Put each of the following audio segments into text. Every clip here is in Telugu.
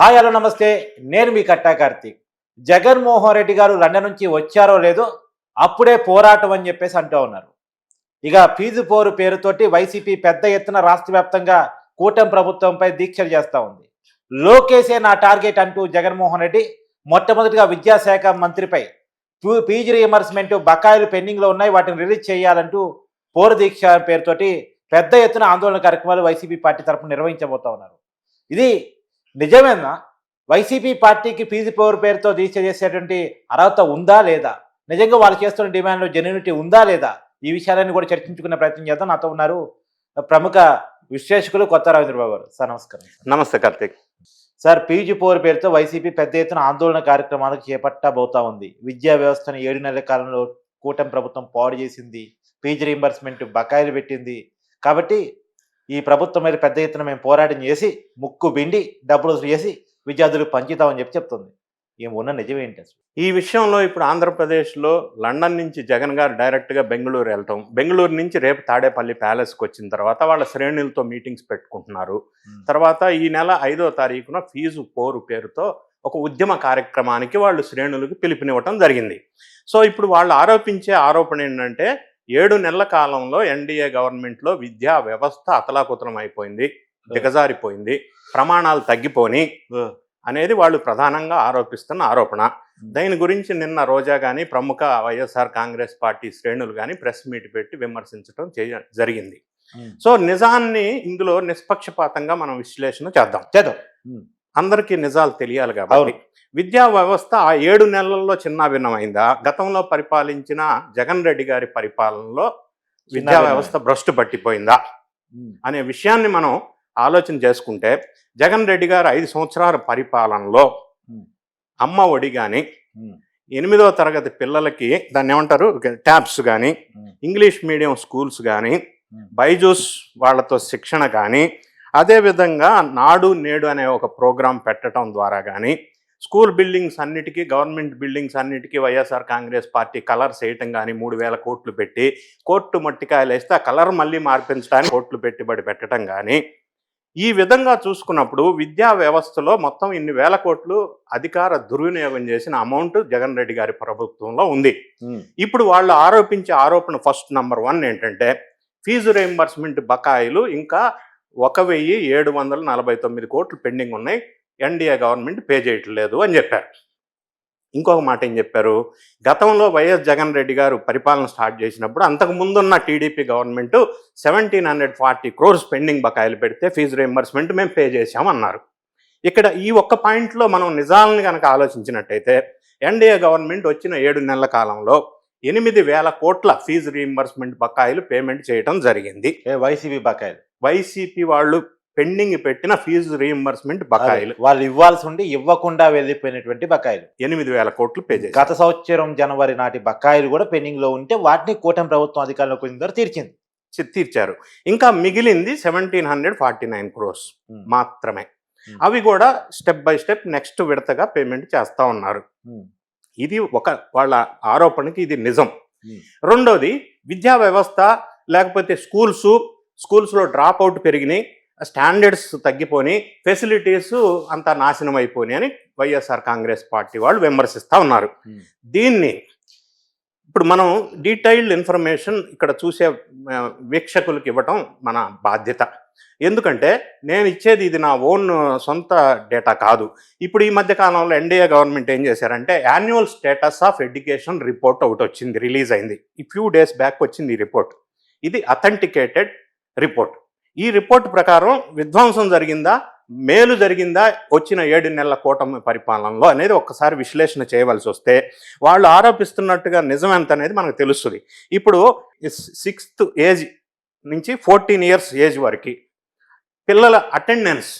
హాయ్ హలో నమస్తే. నేను మీ కట్టా కార్తీక్. జగన్మోహన్ రెడ్డి గారు లండన్ నుంచి వచ్చారో లేదో అప్పుడే పోరాటం అని చెప్పేసి అంటూ ఉన్నారు. ఇక ఫీజు పోరు పేరుతోటి వైసీపీ పెద్ద ఎత్తున రాష్ట్ర వ్యాప్తంగా కూటమి ప్రభుత్వంపై దీక్షలు చేస్తూ ఉంది. లోకేసే నా టార్గెట్ అంటూ జగన్మోహన్ రెడ్డి మొట్టమొదటిగా విద్యాశాఖ మంత్రిపై పీ- పీజీ రియంబర్స్మెంట్ బకాయిలు పెండింగ్లో ఉన్నాయి వాటిని రిలీజ్ చేయాలంటూ పోరు దీక్ష పేరుతోటి పెద్ద ఎత్తున ఆందోళన కార్యక్రమాలు వైసీపీ పార్టీ తరఫున నిర్వహించబోతా ఉన్నారు. ఇది నిజమేనా? వైసీపీ పార్టీకి ఫీజు పవర్ పేరుతో దీక్ష చేసేటువంటి అర్హత ఉందా లేదా? నిజంగా వాళ్ళు చేస్తున్న డిమాండ్లో జెన్యునిటీ ఉందా లేదా? ఈ విషయాలన్నీ కూడా చర్చించుకునే ప్రయత్నం చేద్దాం. నాతో ఉన్నారు ప్రముఖ విశ్లేషకులు కొత్త రవీంద్రబాబు గారు. సార్ నమస్కారం. నమస్తే కార్తీక్. సార్ పీజీ పవర్ పేరుతో వైసీపీ పెద్ద ఎత్తున ఆందోళన కార్యక్రమాలకు చేపట్టబోతా ఉంది. విద్యా వ్యవస్థను ఏడు నెలల కాలంలో కూటమి ప్రభుత్వం పాడు చేసింది. ఫీజు రీంబర్స్మెంట్ బకాయిలు పెట్టింది. కాబట్టి ఈ ప్రభుత్వం మీద పెద్ద ఎత్తున మేము పోరాటం చేసి ముక్కు బిండి డబ్బులు చేసి విద్యార్థులకు పంచుతామని చెప్పి చెప్తుంది. ఏం ఉన్న నిజమేంటి అసలు? ఈ విషయంలో ఇప్పుడు ఆంధ్రప్రదేశ్లో లండన్ నుంచి జగన్ గారు డైరెక్ట్గా బెంగళూరు వెళ్ళటం బెంగళూరు నుంచి రేపు తాడేపల్లి ప్యాలెస్కి వచ్చిన తర్వాత వాళ్ళ శ్రేణులతో మీటింగ్స్ పెట్టుకుంటున్నారు. తర్వాత ఈ నెల ఐదో తారీఖున ఫీజు పోరు పేరుతో ఒక ఉద్యమ కార్యక్రమానికి వాళ్ళు శ్రేణులకు పిలుపునివ్వటం జరిగింది. సో ఇప్పుడు వాళ్ళు ఆరోపించే ఆరోపణ ఏంటంటే ఏడు నెలల కాలంలో ఎన్డీఏ గవర్నమెంట్లో విద్యా వ్యవస్థ అతలాకుతలం అయిపోయింది దిగజారిపోయింది ప్రమాణాలు తగ్గిపోని అనేది వాళ్ళు ప్రధానంగా ఆరోపిస్తున్న ఆరోపణ. దీని గురించి నిన్న రోజా కానీ ప్రముఖ వైఎస్ఆర్ కాంగ్రెస్ పార్టీ శ్రేణులు కానీ ప్రెస్ మీట్ పెట్టి విమర్శించడం జరిగింది. సో నిజాన్ని ఇందులో నిష్పక్షపాతంగా మనం విశ్లేషణ చేద్దాం. చేద్దాం. అందరికీ నిజాలు తెలియాలి కాబట్టి. విద్యా వ్యవస్థ ఆ ఏడు నెలల్లో చిన్నాభిన్నమైందా గతంలో పరిపాలించిన జగన్ రెడ్డి గారి పరిపాలనలో విద్యా? వ్యవస్థ భ్రష్టు పట్టిపోయిందా అనే విషయాన్ని మనం ఆలోచన చేసుకుంటే జగన్ రెడ్డి గారు ఐదు సంవత్సరాల పరిపాలనలో. అమ్మ ఒడి కానీ. ఎనిమిదో తరగతి పిల్లలకి దాన్ని ఏమంటారు ట్యాబ్స్ కానీ. ఇంగ్లీష్ మీడియం స్కూల్స్ కానీ. బైజూస్ వాళ్ళతో శిక్షణ కానీ అదేవిధంగా నాడు నేడు అనే ఒక ప్రోగ్రాం పెట్టడం ద్వారా కానీ స్కూల్ బిల్డింగ్స్ అన్నిటికీ గవర్నమెంట్ బిల్డింగ్స్ అన్నిటికీ వైఎస్ఆర్ కాంగ్రెస్ పార్టీ కలర్స్ వేయటం కానీ మూడు వేల కోట్లు పెట్టి కోర్టు మట్టికాయలు వేస్తే ఆ కలర్ మళ్ళీ మార్పించడానికి కోట్లు పెట్టుబడి పెట్టడం కానీ ఈ విధంగా చూసుకున్నప్పుడు విద్యా వ్యవస్థలో మొత్తం ఇన్ని వేల కోట్లు అధికార దుర్వినియోగం చేసిన అమౌంట్ జగన్ రెడ్డి గారి ప్రభుత్వంలో ఉంది. ఇప్పుడు వాళ్ళు ఆరోపించే ఆరోపణ ఫస్ట్ నంబర్ వన్ ఏంటంటే ఫీజు రీయింబర్స్మెంట్ బకాయిలు ఇంకా ఒక వెయ్యి ఏడు వందల నలభై తొమ్మిది కోట్లు పెండింగ్ ఉన్నాయి. ఎన్డీఏ గవర్నమెంట్ పే చేయట్లేదు అని చెప్పారు. ఇంకొక మాట ఏం చెప్పారు? గతంలో వైఎస్ జగన్ రెడ్డి గారు పరిపాలన స్టార్ట్ చేసినప్పుడు అంతకు ముందున్న TDP government seventeen hundred forty crores pending బకాయిలు పెడితే ఫీజు రీయింబర్స్మెంట్ మేము పే చేశామన్నారు. ఇక్కడ ఈ ఒక్క పాయింట్లో మనం నిజాలను కనుక ఆలోచించినట్టయితే ఎన్డీఏ గవర్నమెంట్ వచ్చిన ఏడు నెలల కాలంలో ఎనిమిది వేల కోట్ల ఫీజు రీయింబర్స్మెంట్ బకాయిలు పేమెంట్ చేయడం జరిగింది. వైసీపీ బకాయిలు? వైసీపీ వాళ్ళు పెండింగ్ పెట్టిన ఫీజు రీయింబర్స్మెంట్ బకాయిలు. వాళ్ళు ఇవ్వాల్సి ఉండి ఇవ్వకుండా వెళ్ళిపోయినటువంటి బకాయిలు. ఎనిమిది వేల కోట్లు పే చేశారు. గత సంవత్సరం జనవరి నాటి బకాయిలు కూడా పెండింగ్లో ఉంటే వాటిని కూటమి ప్రభుత్వం అధికారంలోకి వచ్చిన తర్వాత తీర్చింది. తీర్చారు. ఇంకా మిగిలింది seventeen hundred forty nine crores. మాత్రమే. అవి కూడా స్టెప్ బై స్టెప్ నెక్స్ట్ విడతగా పేమెంట్ చేస్తా ఉన్నారు. ఇది ఒక వాళ్ళ ఆరోపణకి ఇది నిజం. రెండోది విద్యా వ్యవస్థ లేకపోతే స్కూల్స్ స్కూల్స్లో డ్రాప్ అవుట్ పెరిగినాయి స్టాండర్డ్స్ తగ్గిపోయి ఫెసిలిటీస్ అంతా నాశనం అయిపోయినాయి అని వైఎస్ఆర్ కాంగ్రెస్ పార్టీ వాళ్ళు విమర్శిస్తూ ఉన్నారు. దీన్ని ఇప్పుడు మనం డీటెయిల్డ్ ఇన్ఫర్మేషన్ ఇక్కడ చూసే వీక్షకులకు ఇవ్వటం మన బాధ్యత ఎందుకంటే నేను ఇచ్చేది ఇది నా ఓన్ సొంత డేటా కాదు. ఇప్పుడు ఈ మధ్య కాలంలో ఎన్డీఏ గవర్నమెంట్ ఏం చేశారంటే annual status of education report ఒకటి వచ్చింది రిలీజ్ అయింది. ఈ ఫ్యూ డేస్ బ్యాక్ వచ్చింది ఈ రిపోర్ట్. ఇది అథెంటికేటెడ్ రిపోర్ట్. ఈ రిపోర్ట్ ప్రకారం విధ్వంసం జరిగిందా మేలు జరిగిందా వచ్చిన ఏడు నెలల కూటమి పరిపాలనలో అనేది ఒక్కసారి విశ్లేషణ చేయవలసి వస్తే వాళ్ళు ఆరోపిస్తున్నట్టుగా నిజం ఎంత అనేది మనకు తెలుస్తుంది. ఇప్పుడు సిక్స్త్ ఏజ్ నుంచి ఫోర్టీన్ ఇయర్స్ ఏజ్ వరకు పిల్లల అటెండెన్స్.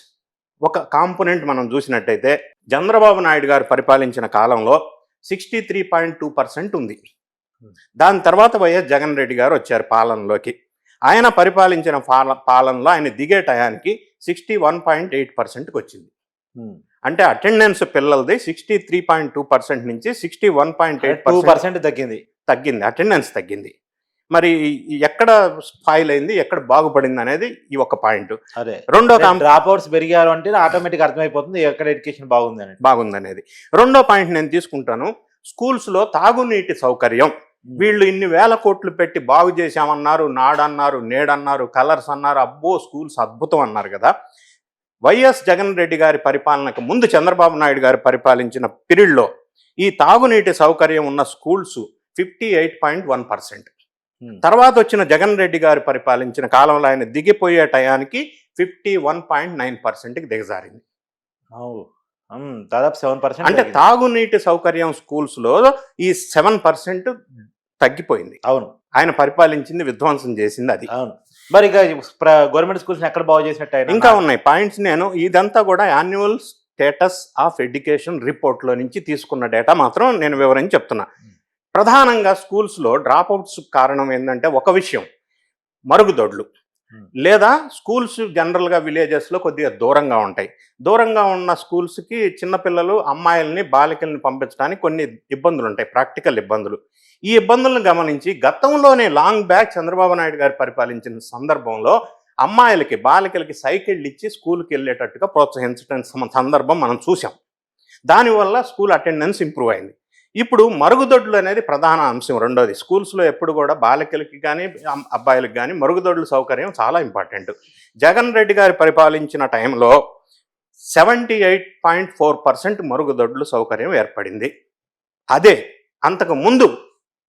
ఒక కాంపోనెంట్ మనం చూసినట్టయితే చంద్రబాబు నాయుడు గారు పరిపాలించిన కాలంలో sixty three point two percent ఉంది. దాని తర్వాత వైఎస్ జగన్ రెడ్డి గారు వచ్చారు పాలనలోకి. ఆయన పరిపాలించిన పాల పాలనలో ఆయన దిగే టయానికి సిక్స్టీ వన్ పాయింట్ ఎయిట్ పర్సెంట్కి వచ్చింది. అంటే attendance పిల్లలది sixty three point two percent నుంచి sixty one point eight percent తగ్గింది. తగ్గింది అటెండెన్స్ తగ్గింది. మరి ఎక్కడ స్పాయిల్ అయింది ఎక్కడ బాగుపడింది అనేది ఈ ఒక పాయింట్. అదే. రెండో డ్రాప్ అవుట్స్ పెరిగారు అంటే ఆటోమేటిక్ అర్థమైపోతుంది ఎక్కడ ఎడ్యుకేషన్ బాగుంది అని బాగుందనేది రెండో పాయింట్ నేను తీసుకుంటాను స్కూల్స్లో తాగునీటి సౌకర్యం. వీళ్ళు ఇన్ని వేల కోట్లు పెట్టి బాగు చేశామన్నారు నాడన్నారు నేడన్నారు కలర్స్ అన్నారు అబ్బో స్కూల్స్ అద్భుతం అన్నారు కదా. వైఎస్ జగన్ రెడ్డి గారి పరిపాలనకు ముందు చంద్రబాబు నాయుడు గారు పరిపాలించిన పీరియడ్లో ఈ తాగునీటి సౌకర్యం ఉన్న schools fifty eight point one percent. తర్వాత వచ్చిన జగన్ రెడ్డి గారు పరిపాలించిన కాలంలో ఆయన దిగిపోయే టయానికి ఫిఫ్టీ వన్ పాయింట్ నైన్ పర్సెంట్కి దిగజారింది. దాదాపు సెవెన్ పర్సెంట్ అంటే తాగునీటి సౌకర్యం స్కూల్స్లో ఈ సెవెన్ పర్సెంట్ తగ్గిపోయింది. అవును. ఆయన పరిపాలించింది విధ్వంసం చేసింది అది. అవును. మరి ఇక గవర్నమెంట్ స్కూల్స్ ఎక్కడ బాగు చేసినట్టు? ఇంకా ఉన్నాయి. పాయింట్స్ నేను ఇదంతా కూడా యాన్యువల్ స్టేటస్ ఆఫ్ ఎడ్యుకేషన్ రిపోర్ట్లో నుంచి తీసుకున్న డేటా మాత్రం నేను వివరించి చెప్తున్నా. ప్రధానంగా స్కూల్స్లో డ్రాప్ అవుట్స్ కారణం ఏంటంటే ఒక విషయం మరుగుదొడ్లు. లేదా స్కూల్స్ జనరల్గా విలేజెస్లో కొద్దిగా దూరంగా ఉంటాయి. దూరంగా ఉన్న స్కూల్స్కి చిన్నపిల్లలు అమ్మాయిల్ని బాలికల్ని పంపించడానికి కొన్ని ఇబ్బందులు ఉంటాయి ప్రాక్టికల్ ఇబ్బందులు. ఈ ఇబ్బందులను గమనించి గతంలోనే లాంగ్ బ్యాక్ చంద్రబాబు నాయుడు గారు పరిపాలించిన సందర్భంలో అమ్మాయిలకి బాలికలకి సైకిళ్ళు ఇచ్చి స్కూల్కి వెళ్ళేటట్టుగా ప్రోత్సహించడం సందర్భం మనం చూసాం దానివల్ల స్కూల్ అటెండెన్స్ ఇంప్రూవ్ అయింది. ఇప్పుడు మరుగుదొడ్లు అనేది ప్రధాన అంశం. రెండోది స్కూల్స్లో ఎప్పుడు కూడా బాలికలకి కానీ అబ్బాయిలకు అబ్బాయిలకి కానీ మరుగుదొడ్ల సౌకర్యం చాలా ఇంపార్టెంట్ జగన్ రెడ్డి గారు పరిపాలించిన టైంలో seventy eight point four percent మరుగుదొడ్లు సౌకర్యం ఏర్పడింది. అదే అంతకు ముందు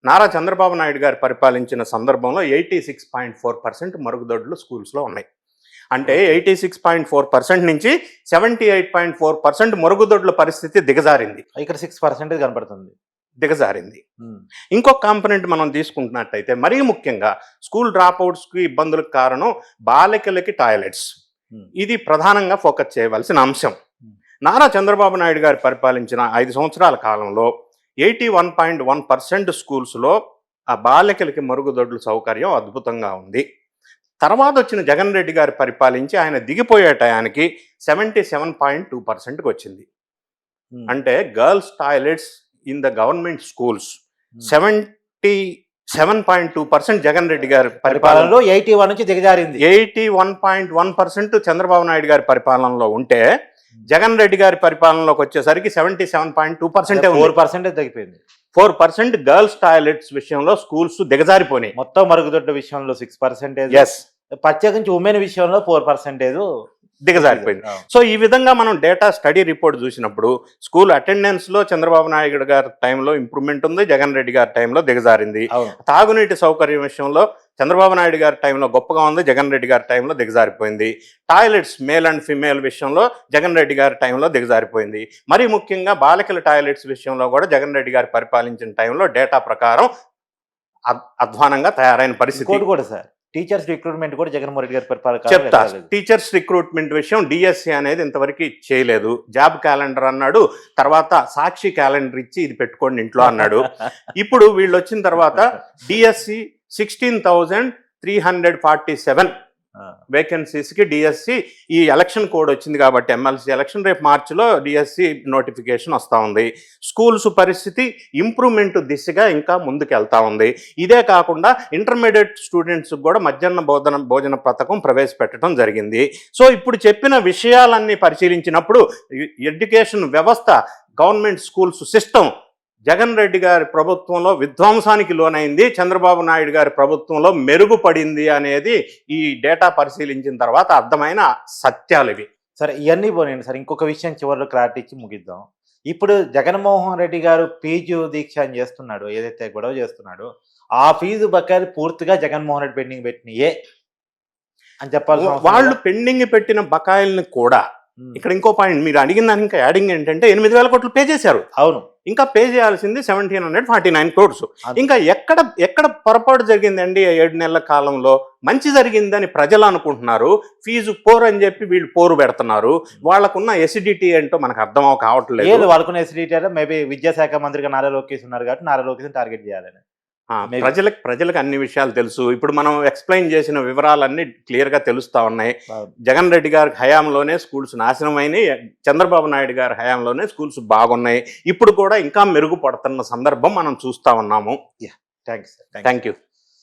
నారా చంద్రబాబు నాయుడు గారు పరిపాలించిన సందర్భంలో eighty six point four percent మరుగుదొడ్లు స్కూల్స్లో ఉన్నాయి. అంటే eighty six point four percent నుంచి seventy eight point four percent మరుగుదొడ్ల పరిస్థితి దిగజారింది. ఇక్కడ సిక్స్ పర్సెంట్ కనపడుతుంది. దిగజారింది. ఉమ్, ఇంకొక కాంపనెంట్ మనం తీసుకుంటున్నట్టయితే మరీ ముఖ్యంగా స్కూల్ డ్రాప్అవుట్స్కి ఇబ్బందులకు కారణం బాలికలకి టాయిలెట్స్. ఉమ్, ఇది ప్రధానంగా ఫోకస్ చేయవలసిన అంశం. Hmm. నారా చంద్రబాబు నాయుడు గారు పరిపాలించిన ఐదు సంవత్సరాల కాలంలో eighty one point one percent స్కూల్స్లో ఆ బాలికలకి మరుగుదొడ్ల సౌకర్యం అద్భుతంగా ఉంది. తర్వాత వచ్చిన జగన్ రెడ్డి గారు పరిపాలించి ఆయన దిగిపోయే టయానికి సెవెంటీ సెవెన్ పాయింట్ టూ పర్సెంట్కి వచ్చింది అంటే girls toilets in the government schools. Seventy seven point two percent Jagan Reddy గారి పరిపాలన పరిపాలనలో ఎయిటీ వన్ నుంచి దిగజారింది. Eighty one point one percent Chandrababu Naidu గారి పరిపాలనలో ఉంటే జగన్ రెడ్డి గారి పరిపాలనలోకి వచ్చేసరికి seventy seven point two percent four percent తగ్గిపోయింది. ఫోర్ పర్సెంట్ గర్ల్స్ టాయిలెట్స్ విషయంలో స్కూల్స్ దిగజారిపోయినాయి. మొత్తం మరుగుదొడ్డ విషయంలో సిక్స్ పర్సెంటేజ్. ఎస్ ప్రత్యేకించి ఉమెన్ విషయంలో ఫోర్ పర్సెంటేజ్ దిగజారిపోయింది. సో ఈ విధంగా మనం డేటా స్టడీ రిపోర్ట్ చూసినప్పుడు స్కూల్ అటెండెన్స్లో చంద్రబాబు నాయుడు గారి టైంలో ఇంప్రూవ్మెంట్ ఉంది జగన్ రెడ్డి గారి టైంలో దిగజారింది. తాగునీటి సౌకర్యం విషయంలో చంద్రబాబు నాయుడు గారి టైంలో గొప్పగా ఉంది జగన్ రెడ్డి గారి టైంలో దిగజారిపోయింది. టాయిలెట్స్ మేల్ అండ్ ఫిమేల్ విషయంలో జగన్ రెడ్డి గారి టైంలో దిగజారిపోయింది. మరి ముఖ్యంగా బాలికల టాయిలెట్స్ విషయంలో కూడా జగన్ రెడ్డి గారు పరిపాలించిన టైంలో డేటా ప్రకారం అధ్వానంగా తయారైన పరిస్థితి. కూడా సార్ టీచర్స్ రిక్రూట్మెంట్ కూడా జగన్మోహన్ రెడ్డి గారి పరిపాలన చెప్తా. టీచర్స్ రిక్రూట్మెంట్ విషయం డిఎస్సి అనేది ఇంతవరకు చేయలేదు. జాబ్ క్యాలెండర్ అన్నాడు. తర్వాత సాక్షి క్యాలెండర్ ఇచ్చి ఇది పెట్టుకోండి ఇంట్లో అన్నాడు. ఇప్పుడు వీళ్ళు వచ్చిన తర్వాత DSC sixteen thousand three hundred forty seven వేకెన్సీస్కి DSC ఈ ఎలక్షన్ కోడ్ వచ్చింది కాబట్టి ఎమ్మెల్సీ ఎలక్షన్ రేపు మార్చిలో డిఎస్సి నోటిఫికేషన్ వస్తూ ఉంది. స్కూల్స్ పరిస్థితి ఇంప్రూవ్మెంట్ దిశగా ఇంకా ముందుకు ఉంది. ఇదే కాకుండా ఇంటర్మీడియట్ స్టూడెంట్స్ కూడా మధ్యాహ్న భోజన భోజన పథకం ప్రవేశపెట్టడం జరిగింది. సో ఇప్పుడు చెప్పిన విషయాలన్నీ పరిశీలించినప్పుడు ఎడ్యుకేషన్ వ్యవస్థ government schools system Jagan Reddy గారి ప్రభుత్వంలో విధ్వంసానికి లోనైంది చంద్రబాబు నాయుడు గారి ప్రభుత్వంలో మెరుగుపడింది అనేది ఈ డేటా పరిశీలించిన తర్వాత అర్థమైన సత్యాలు ఇవి. సరే ఇవన్నీ పోనండి సార్. ఇంకొక విషయం చివరిలో క్లారిటీ ఇచ్చి ముగిద్దాం. ఇప్పుడు జగన్మోహన్ రెడ్డి గారు ఫీజు దీక్ష అని చేస్తున్నాడు ఏదైతే గొడవ చేస్తున్నాడో ఆ ఫీజు బకాయిలు పూర్తిగా జగన్మోహన్ రెడ్డి పెండింగ్ పెట్టినయే అని అవసరం వాళ్ళు? పెండింగ్ పెట్టిన బకాయిల్ని కూడా ఇక్కడ ఇంకో పాయింట్ మీరు అడిగిన దానికి ఇంకా యాడింగ్ ఏంటంటే ఎనిమిది వేల కోట్లు పే చేశారు. అవును. ఇంకా పే చేయాల్సింది seventeen hundred forty nine crores. ఇంకా ఎక్కడ ఎక్కడ పొరపాటు జరిగిందండి ఏడు నెలల కాలంలో? మంచి జరిగిందని ప్రజలు అనుకుంటున్నారు. ఫీజు పోరు అని చెప్పి వీళ్ళు పోరు పెడుతున్నారు. వాళ్ళకున్న ఎసిడిటీ ఏంటో మనకు అర్థం కావట్లేదు. వాళ్ళకున్న ఎసిడిటీ మేబీ విద్యాశాఖ మంత్రిగా నారా లోకేష్ ఉన్నారు కాబట్టి నారా లోకేష్ టార్గెట్ చేయాలని. ప్రజలకు ప్రజలకు అన్ని విషయాలు తెలుసు. ఇప్పుడు మనం ఎక్స్ప్లెయిన్ చేసిన వివరాలన్నీ క్లియర్గా తెలుస్తా ఉన్నాయి. జగన్ రెడ్డి గారి హయాంలోనే స్కూల్స్ నాశనం అయినాయి చంద్రబాబు నాయుడు గారి హయాంలోనే స్కూల్స్ బాగున్నాయి. ఇప్పుడు కూడా ఇంకా మెరుగుపడుతున్న సందర్భం మనం చూస్తా ఉన్నాము. Thanks sir thank you